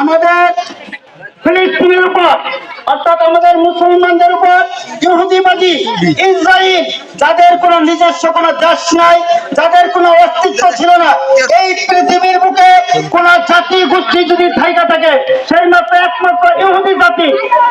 আমাদের ফিলিস্তিনের উপর, অর্থাৎ আমাদের মুসলমানদের উপর ইহুদিবাদী ইসরায়েল যাদের কোনো নিজস্ব কোনো দেশ নাই, যাদের কোনো অস্তিত্ব ছিল না, এই পৃথিবীর বুকে কোন জাতি গোষ্ঠী যদি থাইকা থাকে, সেই মাত্র একমাত্র ইহুদি জাতি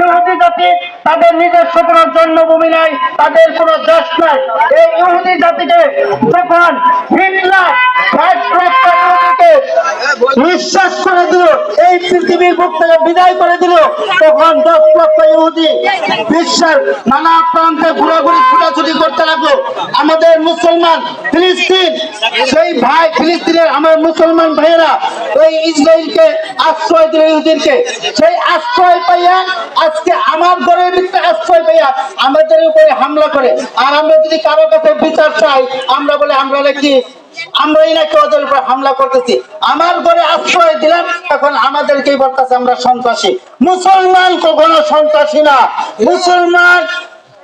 ইহুদি জাতি তাদের নিজস্ব কোনো জন্মভূমি নাই, তাদের কোনো দেশ নাই। এই ইহুদি জাতিকে যখন হিটলার নিঃশ্বাস করে দিল, এই পৃথিবীর বুক থেকে বিদায় করে দিল। তখন দশ লক্ষ ইহুদি বিশ্বের নানা প্রান্তে ঘোরাঘুরি ছুটাছুটি করতে লাগল। আমাদের মুসলমান ফিলিস্তিন, সেই ভাই ফিলিস্তিনের আমার মুসলমান ভাইয়েরা, ওই ইসরায়েলকে আশ্রয় দিল ইহুদিনকে সেই আশ্রয় পাইয়া আজকে আমার ঘরের ভিতরে আশ্রয় পাইয়া আমাদের উপরে হামলা করে। আর আমরা যদি কারও কাছে বিচার চাই, আমরা বলে, আমরা নাকি আমরাই নাকি ওদের উপর হামলা করতেছি। আমার ঘরে আশ্রয় দিলাম, এখন আমাদেরকেই বলতেছে আমরা সন্ত্রাসী। মুসলমান কখনো সন্ত্রাসী না। মুসলমান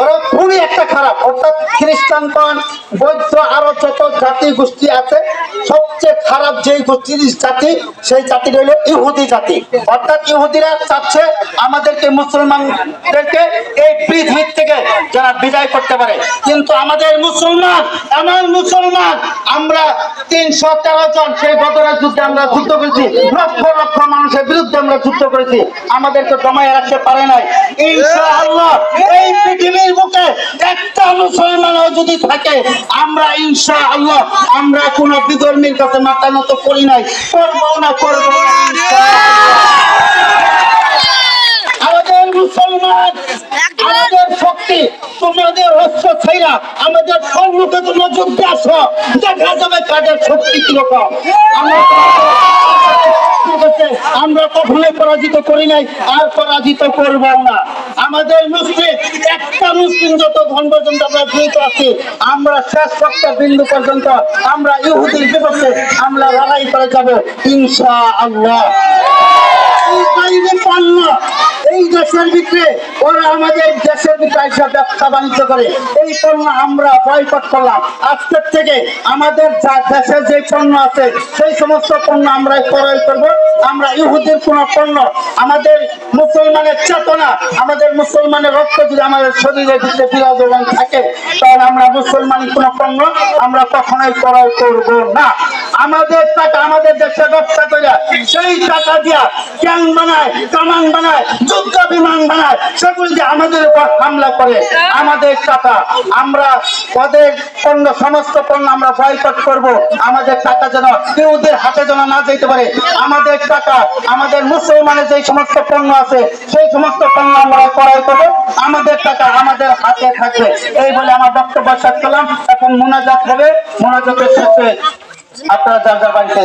ওরা খুবই একটা খারাপ। অর্থাৎ খ্রিস্টান বৌদ্ধ আরও যত জাতি গোষ্ঠী আছে, সবচেয়ে খারাপ যেই গোষ্ঠীর জাতি, সেই জাতিটা হলো ইহুদি জাতি। অর্থাৎ ইহুদিরা চাচ্ছে আমাদেরকে, মুসলমানদেরকে এই পৃথিবীর থেকে যারা বিদায় করতে পারে। কিন্তু আমাদের মুসলমান, এমন মুসলমান, আমরা তিনশো তেরো জন সেই বদরের যুদ্ধে আমরা যুদ্ধ করেছি। লক্ষ লক্ষ বিরুদ্ধে আমরা যুদ্ধ করেছি আমাদেরকে জমায় রাখতে পারে নাই। ইনশাআল্লাহ, এই পৃথিবীর বুকে একটা মুসলমানও যদি থাকে, আমরা ইনশাআল্লাহ, আমরা কোন বিধর্মীর কাছে মাথা নত করি নাই, করব না, করব আমাদের মুসলমান শক্তি, তোমাদের অস্ত্র ছাইরা আমাদের সম্মুখে তোমরা যুদ্ধে আসো, দেখা যাবে কাদের শক্তি কীরকম। আমরা আমরা কখনোই পরাজিত করি নাই, আর পরাজিত করব না। আমাদের মুসলিম একটা মুসলিম যত ধন পর্যন্ত আমরা জড়িত আছি, আমরা শেষ সপ্তাহ বিন্দু পর্যন্ত, আমরা ইহুদির বিপক্ষে আমরা লড়াই করে যাব ইনশা আল্লাহ এই দেশের ভিতরে ওরা আমাদের দেশের ভিতরে করে। এই পণ্য আমরা বয়কট করলাম। আজকের থেকে আমাদের যা দেশের যে পণ্য আছে, সেই সমস্ত পণ্য আমরা ক্রয় করব। আমরা ইহুদির কোন পণ্য, আমাদের মুসলমানের চেতনা, আমাদের মুসলমানের রক্ত যদি আমাদের শরীরের ভিতরে বিরাজমান থাকে, তাহলে আমরা মুসলমানি কোন পণ্য আমরা কখনোই ক্রয় করব না। আমাদের টাকা, আমাদের দেশে ব্যবসা করে সেই টাকা দিয়া ক্যাং বানায়, কামান বানায়, যুদ্ধ বিমান বানায়, সেগুলি দিয়ে আমাদের উপর হামলা করে। আমাদের টাকা, আমরা ওদের পণ্য, সমস্ত পণ্য আমরা বয়কট করব। আমাদের টাকা যেন কেউদের হাতে যেন না যেতে পারে। আমাদের টাকা, আমাদের মুসলমানের যে সমস্ত পণ্য আছে, সেই সমস্ত পণ্য আমরা ক্রয় করব। আমাদের টাকা আমাদের হাতে থাকবে। এই বলে আমার বক্তব্য শেষ করলাম। এখন মোনাজাত হবে। মোনাজাতের শেষে আপনারা যার যার বাড়িতে।